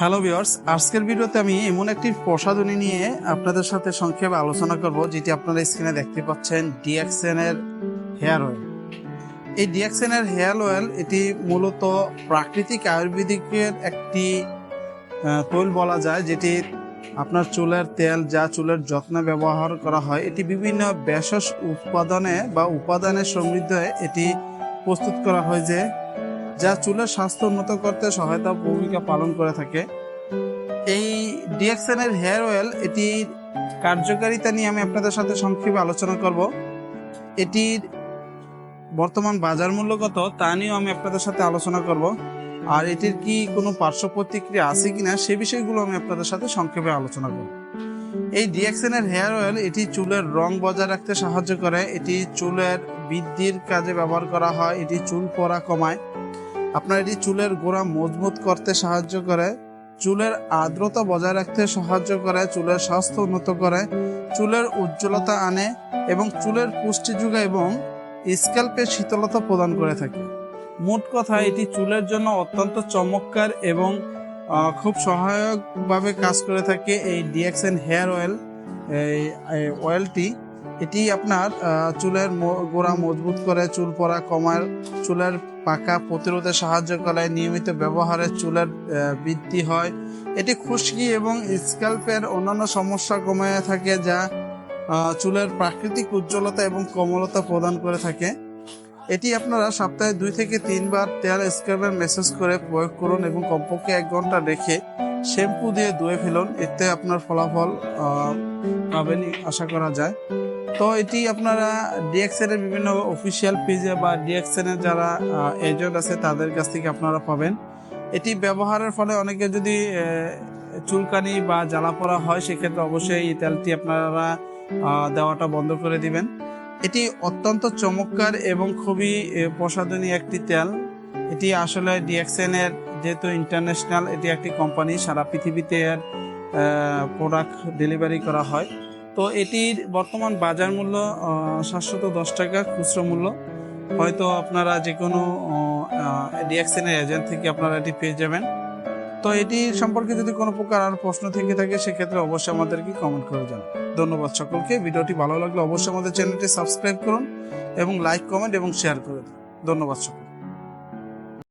Hello viewers আজকের ভিডিওতে আমি এমন একটি প্রসাধনী নিয়ে আপনাদের সাথে সংক্ষেপে আলোচনা করব, যেটি আপনারা স্ক্রিনে দেখতে পাচ্ছেন ডিএক্সেন এর হেয়ার অয়েল এই ডিএক্সেন এর হেয়ার অয়েল এটি মূলত প্রাকৃতিক আয়ুর্বেদিকের একটি তৈল বলা যায়, যেটি আপনার চুলের তেল যা চুলের যত্নে ব্যবহার করা হয়। এটি বিভিন্ন ভেষজ উৎপাদনে বা উপাদানে সমৃদ্ধ এটি প্রস্তুত করা হয় যে যা চুলের স্বাস্থ্য উন্নত করতে সহায়তা ভূমিকা পালন করে থাকে। এই ডিএক্সএন এর হেয়ার অয়েল এটির কার্যকারিতা নিয়ে আমি আপনাদের সাথে সংক্ষেপে আলোচনা করব। এটির বর্তমান বাজার মূল্য কত তা নিয়েও আমি আপনাদের সাথে আলোচনা করব। আর এটির কি কোনো পার্শ্ব প্রতিক্রিয়া আছে কিনা সে বিষয়গুলো আমি আপনাদের সাথে সংক্ষেপে আলোচনা করব। এই ডিএক্সএন এর হেয়ার অয়েল এটি চুলের রং বজায় রাখতে সাহায্য করে। এটি চুলের বৃদ্ধির কাজে ব্যবহার করা হয়। এটি চুল পড়া কমায়। আপনার এটি চুলের গোড়া মজবুত করতে সাহায্য করে, চুলের আর্দ্রতা বজায় রাখতে সাহায্য করে, চুলের স্বাস্থ্য উন্নত করে, চুলের উজ্জ্বলতা আনে এবং চুলের পুষ্টি যোগায় এবং স্ক্যাল্পে শীতলতা প্রদান করে থাকে। মোট কথা, এটি চুলের জন্য অত্যন্ত চমৎকার এবং খুব সহায়কভাবে কাজ করে থাকে এই ডিএক্সএন হেয়ার অয়েল এই অয়েলটি এটি আপনার চুলের গোড়া মজবুত করে চুল পড়া কমায় চুলের পাকা প্রতিরোধে সাহায্য করে নিয়মিত ব্যবহারে চুলের বৃদ্ধি হয়। এটি খুশকি এবং স্ক্যাল্পের অন্যান্য সমস্যা কমে থাকে যা চুলের প্রাকৃতিক উজ্জ্বলতা এবং কোমলতা প্রদান করে থাকে। এটি আপনারা সপ্তাহে দুই থেকে তিনবার তেল স্ক্রাবের মেসেজ করে প্রয়োগ করুন এবং কমপক্ষে এক ঘণ্টা রেখে শ্যাম্পু দিয়ে ধুয়ে ফেলুন। এতে আপনার ফলাফল আহ, পাবেনই আশা করা যায়। তো এটি আপনারা ডিএক্সএন এর বিভিন্ন অফিসিয়াল পেজে বা ডিএক্সএন এর যারা এজেন্ট আছে তাদের কাছ থেকে আপনারা পাবেন। এটি ব্যবহারের ফলে অনেকে যদি চুলকানি বা জ্বালা পড়া হয়, সেক্ষেত্রে অবশ্যই এই তেলটি আপনারা দেওয়াটা বন্ধ করে দিবেন। এটি অত্যন্ত চমৎকার এবং খুবই প্রসাধনী একটি তেল। এটি আসলে ডিএক্সএন এর যেহেতু ইন্টারন্যাশনাল এটি একটি কোম্পানি সারা পৃথিবীতে এর প্রোডাক্ট ডেলিভারি করা হয়। তো এটির বর্তমান বাজার মূল্য সাতশত দশ টাকা, খুচরো মূল্য। হয়তো আপনারা যে কোনো ডিএক্সএনের এজেন্ট থেকে আপনারা এটি পেয়ে যাবেন। তো এটি সম্পর্কে যদি কোনো প্রকার আর প্রশ্ন থেকে থাকে, সেক্ষেত্রে অবশ্যই আমাদেরকে কমেন্ট করে জানান। ধন্যবাদ সকলকে। ভিডিওটি ভালো লাগলে অবশ্যই আমাদের চ্যানেলটি সাবস্ক্রাইব করুন এবং লাইক কমেন্ট এবং শেয়ার করে দিন। ধন্যবাদ সকল